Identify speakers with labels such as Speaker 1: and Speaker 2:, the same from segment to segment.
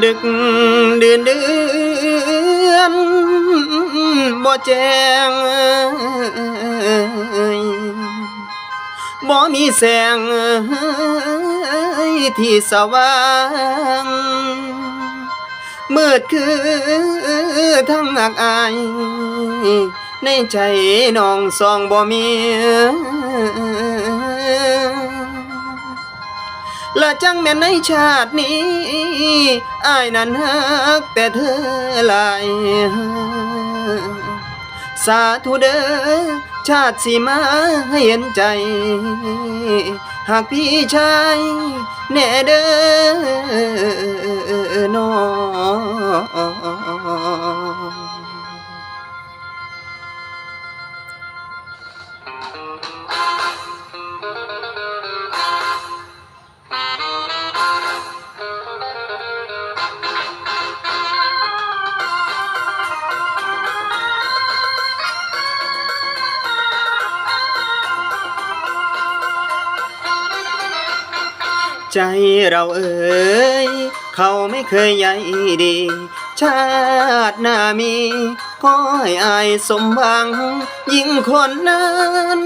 Speaker 1: ดึกเดือนเดือนบ่แจ้งบ่มีแสงที่สว่างมืดคือทั้งอักอาย ในใจน้องสองบ่มี จังแม่นในชาตินี้อายนั้นฮักแต่เธอหลายสาธุเด้อชาติสีมาให้เห็นใจ หากพี่ชายแน่เด้อ ใจเราเอ่ยเขาไม่เคยใยดี ชาติหน้ามีขอให้อายสมหวัง ยิ่งคนนั้น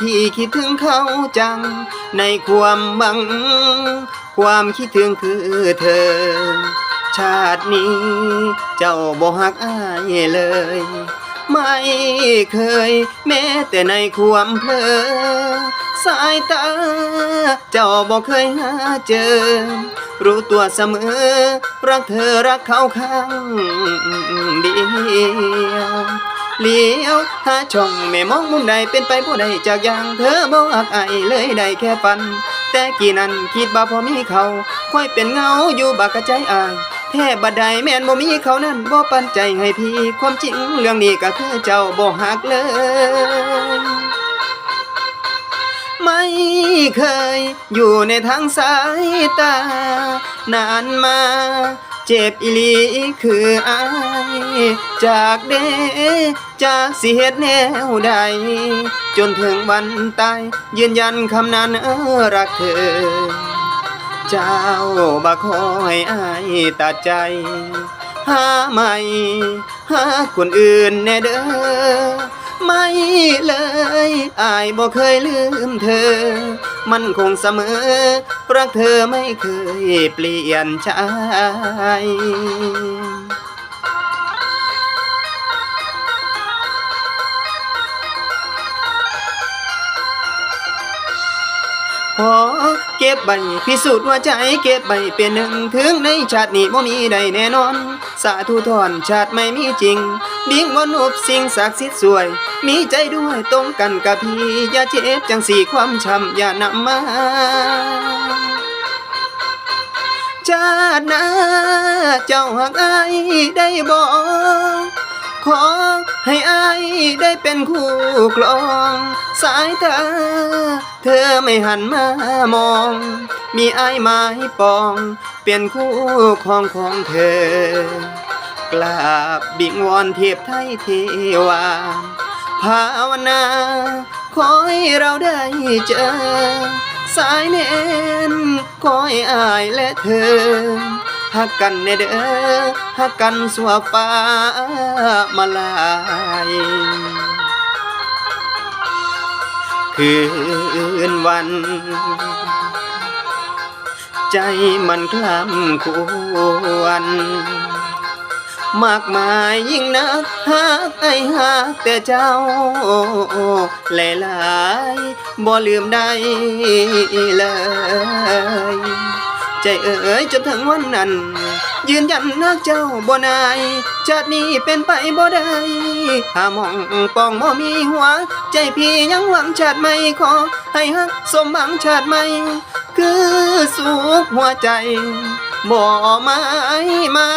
Speaker 1: ที่คิดถึงเขาจัง ในความหวัง ความคิดถึงคือเธอ ชาตินี้เจ้าบ่ฮักอายเลย ไม่เคยแม้แต่ในความเพลอสายตา เจ้าบอกเคยหาเจอ รู้ตัวเสมอ รักเธอรักเขาข้างเดียวเลี้ยวหาช่องไม่มองมุมใดเป็นไปผู้ใดจากอย่างเธอบอกไอเลยได้แค่ฝัน แต่กี่นั้นคิดบ่าพอมีเขาค่อยเป็นเงาอยู่บากกะใจอายแท้บัดใดแม่นบ่มีเขานั้นบ่ปันใจให้พี่ ความจริงเรื่องนี้ก็คือเจ้าบ่ฮักเลย ไม่เคยอยู่ในทางสายตา นานมาเจ็บอีหลีคืออาย จากเดจากสิเหตุแนวใด จนถึงวันตาย ยืนยันคำนั้นรักเธอ เจ้าบักคอยอายตัดใจ หาไม่หาคนอื่นแน่เด้อไม่เลย อายบ่เคยลืมเธอ มันคงเสมอ รักเธอไม่เคยเปลี่ยนใจ เก็บใบพิสูจน์ว่าใจเก็บใบเป็นหนึ่งถึงในชาตินี้บ่มีใดแน่นอน สาธุทอนชาติไม่มีจริง บิงวันอุบสิ่งศักดิ์สิทธิ์สวย มีใจด้วยตรงกันกับพี่อย่าเจ็บจังสี่ความช้ำอย่านำมาชาติหน้าเจ้าหักอายได้บอก ขอให้อายได้เป็นคู่กลอง สายตาเธอไม่หันมามอง มีอายไม้ปอง เป็นคู่ของของเธอกราบบิงวอนเทียบไทยเทวาภาวนาขอให้เราได้เจอ สายเน้นขอให้อายและเธอ หักกันในเด้อหักกันสัวฟ้ามาลายคืนวัน ใจมันคล้ำควรมากมายยิ่งนักหักไอหักแต่เจ้าหลายๆบ่ลืมได้เลย ใจเอ๋ยจนถึงวันนั้น ยืนยันนักเจ้าบ่นายชาตินี้เป็นไปบ่ได้หามองปองบ่มีหัว ใจพี่ยังหวังชาติไม่ขอ ให้ฮักสมหวังชาติไม่ คือสุขหัวใจบ่ไม้มา